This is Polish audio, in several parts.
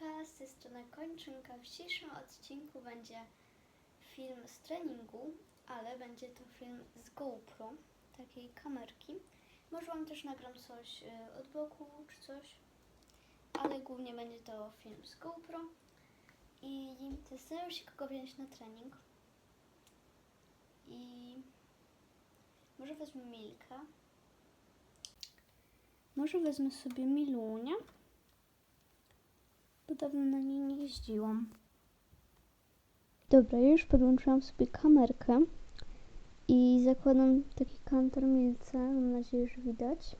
Z tej strony Kończynka. W dzisiejszym odcinku będzie film z treningu, ale będzie to film z GoPro, takiej kamerki. Może Wam też nagram coś y, od boku czy coś, ale głównie będzie to film z GoPro. I zastanawiam się, kogo wziąć na trening. I może wezmę Milka. Może wezmę sobie Milunia bo dawno na niej nie jeździłam. Dobra, już podłączyłam sobie kamerkę i zakładam taki kantor milce. Mam nadzieję, że widać.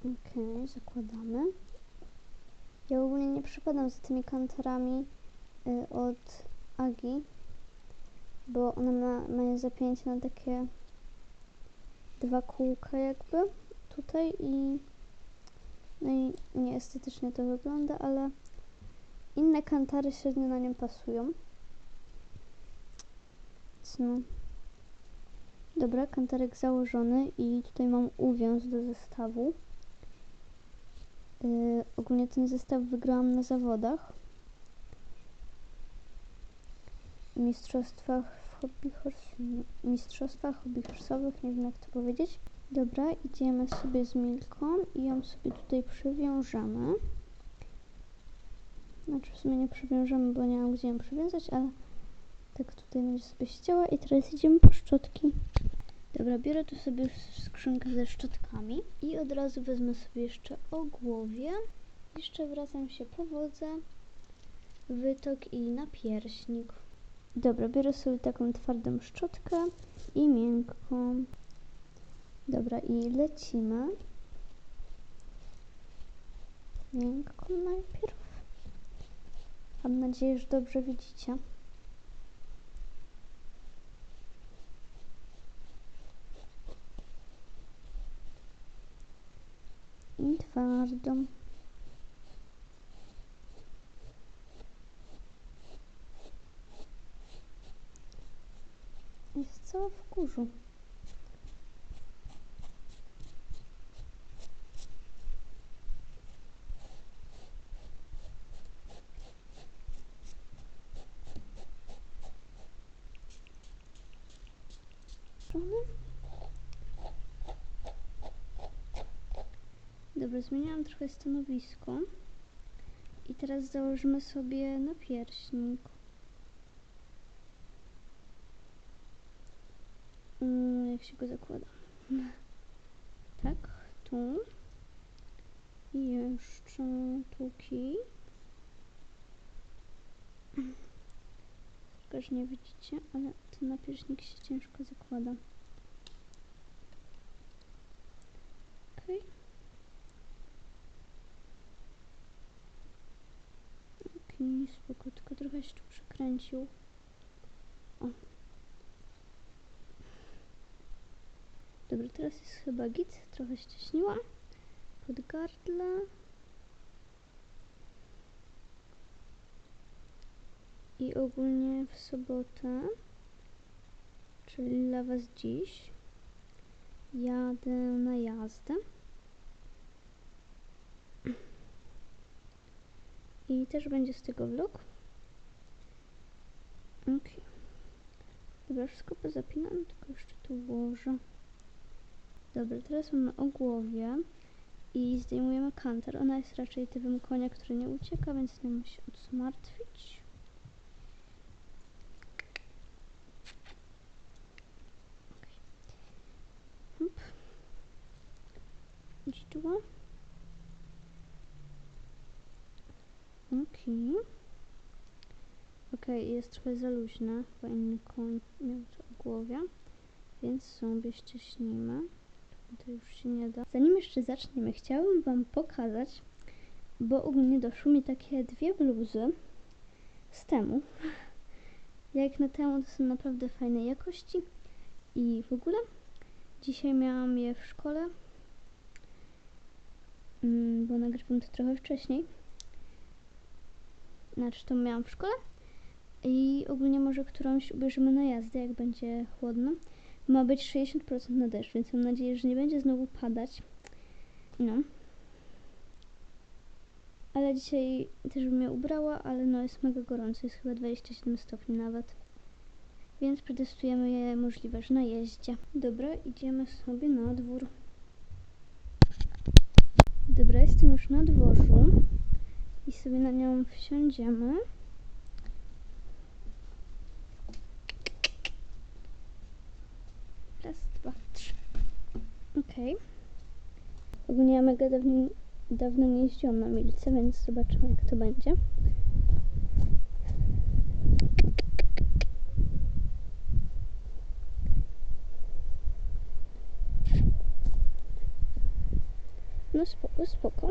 Okej, zakładamy. Ja ogólnie nie przypadam za tymi kantorami y, od Agi, bo one ma, mają zapięcie na takie dwa kółka jakby tutaj i no i nieestetycznie to wygląda, ale inne kantary średnio na nią pasują. No. Dobra, kantarek założony i tutaj mam uwiąz do zestawu. Yy, ogólnie ten zestaw wygrałam na zawodach. Mistrzostwach w hobby horse, mistrzostwach hobby horse'owych, nie wiem jak to powiedzieć. Dobra, idziemy sobie z Milką i ją sobie tutaj przywiążemy. Znaczy w sumie nie przywiążemy, bo nie mam gdzie ją przywiązać, ale tak tutaj będzie sobie siedziała i teraz idziemy po szczotki. Dobra, biorę tu sobie skrzynkę ze szczotkami i od razu wezmę sobie jeszcze ogłowie. Jeszcze wracam się po wodze, wytok i napierśnik. Dobra, biorę sobie taką twardą szczotkę i miękką. Dobra, i lecimy. Miękką najpierw. Mam nadzieję, że dobrze widzicie. I twardą. Cała w kurzu. Dobra, zmieniałam trochę stanowisko. I teraz założymy sobie napierśnik. Mm, jak się go zakłada? Tak, tu. I jeszcze tuki. Że nie widzicie, ale ten napierśnik się ciężko zakłada. Okej. Okej, spoko, tylko trochę się tu przekręcił. O. Dobra, teraz jest chyba git. Trochę ścieśniłam. Pod gardle. I ogólnie w sobotę, czyli dla Was dziś, jadę na jazdę. I też będzie z tego vlog. Ok. Dobra, wszystko pozapinam, tylko jeszcze tu włożę. Dobra, teraz mamy o głowie i zdejmujemy kanter. Ona jest raczej typem konia, który nie ucieka, więc nie ma się o co martwić. Hop. Dzidło. Okej. Okej, jest trochę za luźne, bo inny koń miał to o głowie, więc sobie ścieśnimy. To już się nie da. Zanim jeszcze zaczniemy, chciałabym Wam pokazać, bo ogólnie doszły mi takie dwie bluzy z temu. Jak na temu to są naprawdę fajnej jakości i w ogóle dzisiaj miałam je w szkole, mm, bo nagrywam to trochę wcześniej. Znaczy to miałam w szkole i ogólnie może którąś ubierzemy na jazdę, jak będzie chłodno. Ma być 60% na deszcz, więc mam nadzieję, że nie będzie znowu padać. No. Ale dzisiaj też bym mnie ubrała, ale no jest mega gorąco, jest chyba 27 stopni nawet. Więc przetestujemy je możliwość na jeździe. Dobra, idziemy sobie na dwór. Dobra, jestem już na dworzu i sobie na nią wsiądziemy. Raz, dwa, trzy. Okej. Ogólnie ja mega dawno, dawno nie jeździłam na milce, więc zobaczymy jak to będzie. No spoko, spoko.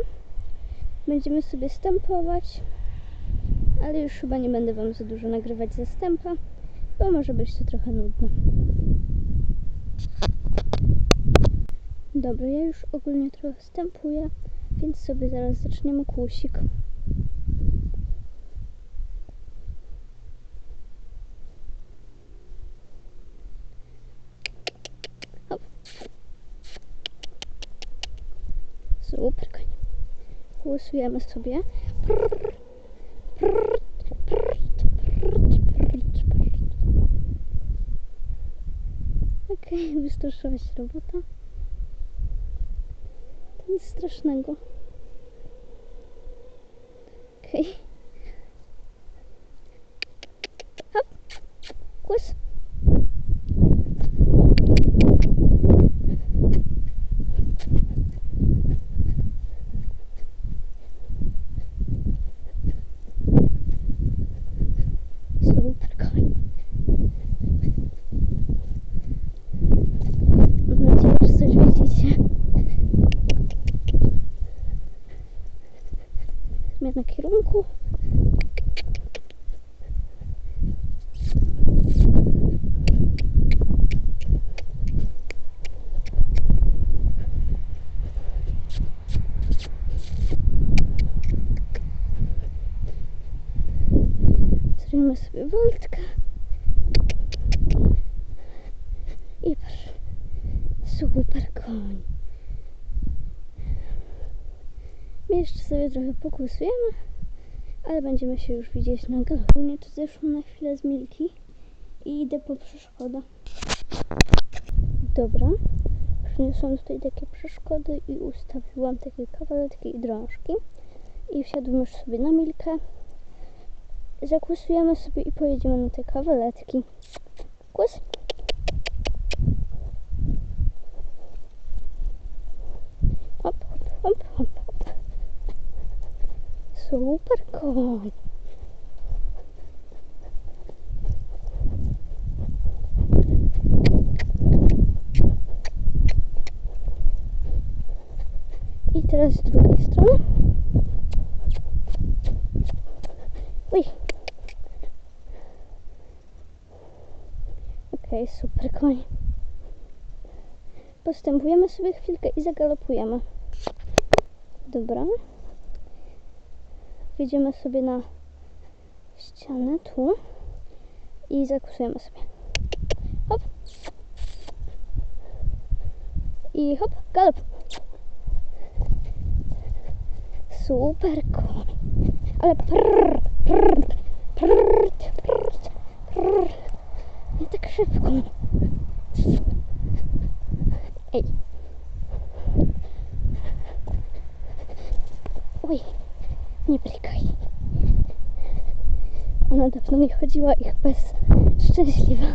Będziemy sobie stępować, ale już chyba nie będę Wam za dużo nagrywać ze stępa, bo może być to trochę nudne. Dobra, ja już ogólnie trochę stępuję, więc sobie zaraz zaczniemy kłusik. Hop. Super, koń. Kłusujemy sobie. Prrr, prrr, prrr, prrr. Okej, wystraszyła się robota. Nic strasznego. Okej. Hop. Kłus. Super koń. Mam nadzieję, że coś widzicie. Zmiana kierunku. Zrobimy sobie woltkę. I proszę. Super koń. My jeszcze sobie trochę pokłusujemy, ale będziemy się już widzieć na galonie. To zeszłam na chwilę z Milki i idę po przeszkodę. Dobra. Przyniosłam tutaj takie przeszkody i ustawiłam takie kawaletki i drążki. I wsiadłem już sobie na Milkę. Zakłusujemy sobie i pojedziemy na te kawaletki. Hop, hop, hop, hop, hop. Super koń. I teraz z drugiej strony. Uj. Okej, super koń. Postępujemy sobie chwilkę i zagalopujemy. Dobra. Wjedziemy sobie na ścianę tu i zakusujemy sobie. Hop. I hop, galop. Super koń. Ale prrr, prrr, prrr, prrr, prrr. Nie tak szybko. Ona dawno nie chodziła ich bez szczęśliwa.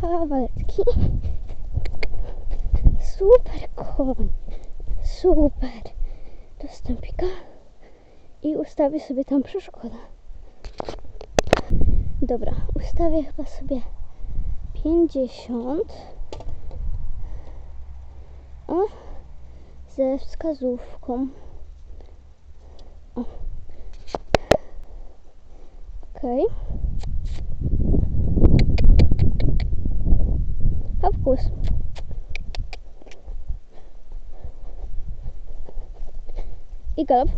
Kawaletki. Super koń. Super. Do stępika. I ustawię sobie tam przeszkodę. Dobra, ustawię chyba sobie 50. Ze wskazówką. Okej. Hopkus. I galop.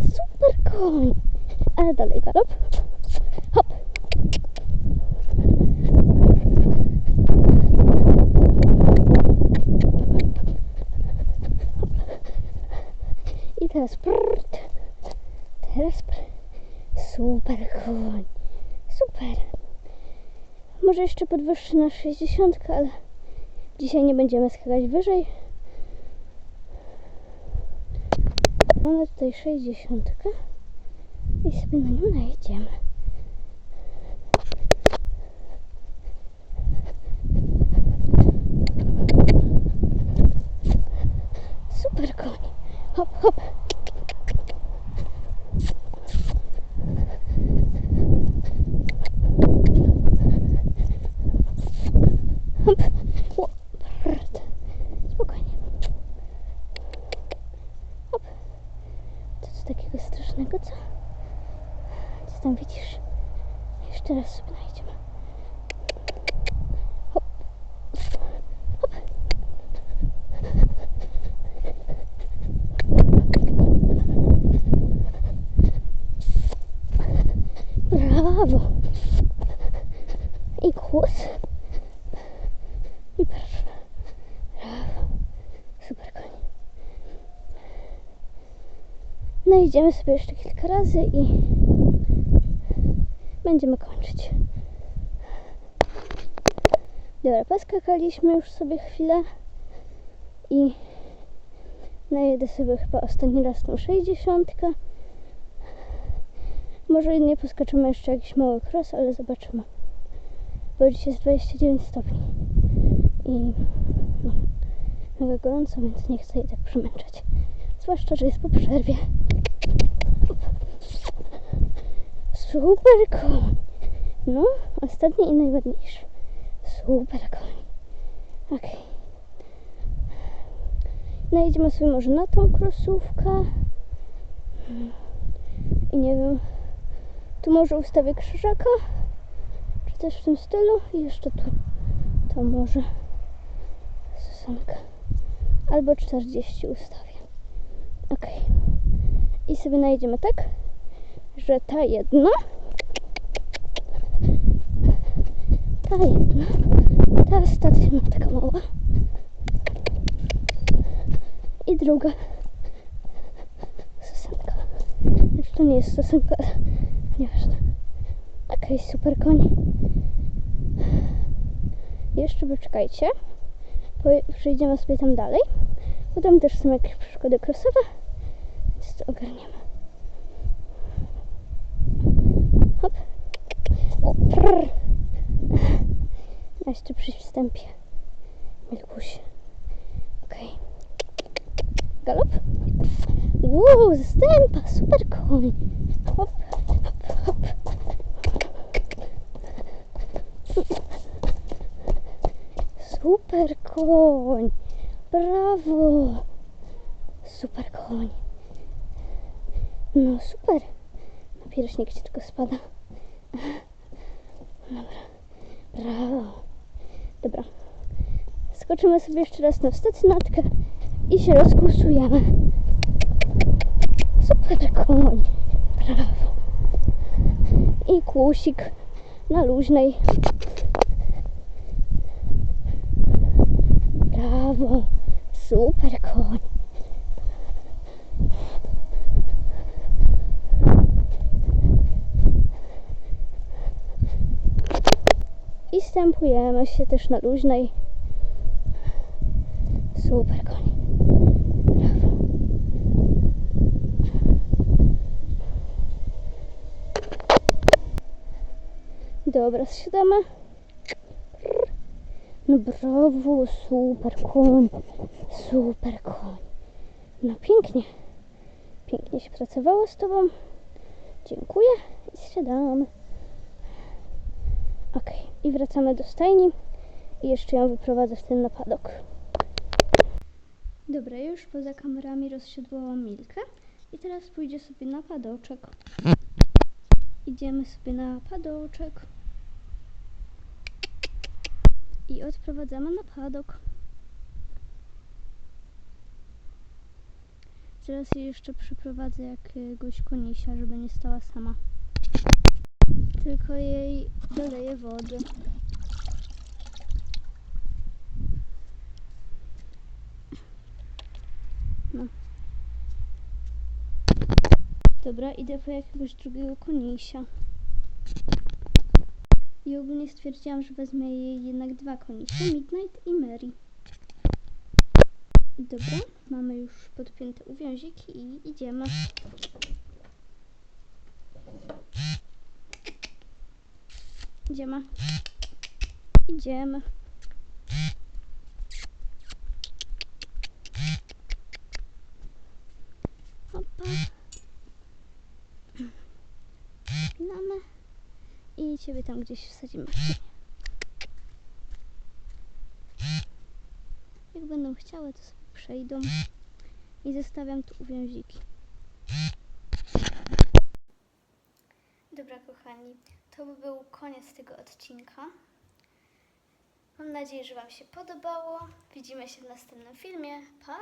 Super koń. Ale dalej galop. Hop. I teraz prrt. Teraz. Super koń. Super. Może jeszcze podwyższę na 60, ale dzisiaj nie będziemy skakać wyżej. Mamy tutaj 60 i sobie na nią najedziemy. Super koń. Hop, hop. Hop. O, prrt. Spokojnie. Hop. Co to takiego strasznego, co? Co tam widzisz? Jeszcze raz sobie znajdziemy. Hop. Hop. Brawo. I głos. I proszę. Brawo. Super koń. No idziemy sobie jeszcze kilka razy i będziemy kończyć. Dobra, poskakaliśmy już sobie chwilę i najedę sobie chyba ostatni raz tą 60. Może nie poskoczymy jeszcze jakiś mały cross, ale zobaczymy. Bo dzisiaj jest 29 stopni i no, mega gorąco, więc nie chcę jej tak przemęczać. Zwłaszcza, że jest po przerwie. Super koń. No, ostatni i najładniejszy. Super koń. Okej. Najedziemy sobie może na tą krosówkę. I nie wiem. Tu może ustawię krzyżaka. Czy coś w tym stylu. I jeszcze tu. To może. Sosanka. Albo 40 ustawię. Okej. I sobie najedziemy tak, że ta jedna, ta jedna, ta stacjona taka mała i druga sosenka. Znaczy to nie jest sosenka. Okej, super koń. Jeszcze poczekajcie. Przejdziemy sobie tam dalej. Bo tam też są jakieś przeszkody krosowe. Więc to ogarniemy. Hop. O, prr. Jeszcze przy wstępie. Milkuś. Okej. Galop. Wow, zastępa, super koń. Hop, hop, hop. Super koń. Brawo. Super koń. No super. Pierśnik ci tylko spada. Dobra. Brawo. Dobra. Skoczymy sobie jeszcze raz na stacjonatkę i się rozkusujemy. Super koń. Brawo. I kłusik na luźnej. Brawo. Super koń. I stępujemy się też na luźnej. Super koń. Brawo. Dobra, zsiadamy. No brawo, super koń. Super koń. No pięknie. Pięknie się pracowało z tobą. Dziękuję i zsiadamy. Ok, i wracamy do stajni i jeszcze ją wyprowadzę w ten napadok. Dobra, już poza kamerami rozsiadłałam Milkę i teraz pójdzie sobie na padoczek. Idziemy sobie na padoczek. I odprowadzamy na padok. Teraz jej jeszcze przyprowadzę jakiegoś konisia, żeby nie stała sama. Tylko jej doleję wody. No. Dobra, idę po jakiegoś drugiego konisia. I ogólnie stwierdziłam, że wezmę jej jednak dwa konisze, Midnight i Mary. Dobra, mamy już podpięte uwiąziki i idziemy. Idziemy. Idziemy. Hopa. I ciebie tam gdzieś wsadzimy. Jak będą chciały, to sobie przejdą. I zostawiam tu uwiąziki. Dobra, kochani, to by był koniec tego odcinka. Mam nadzieję, że Wam się podobało. Widzimy się w następnym filmie. Pa!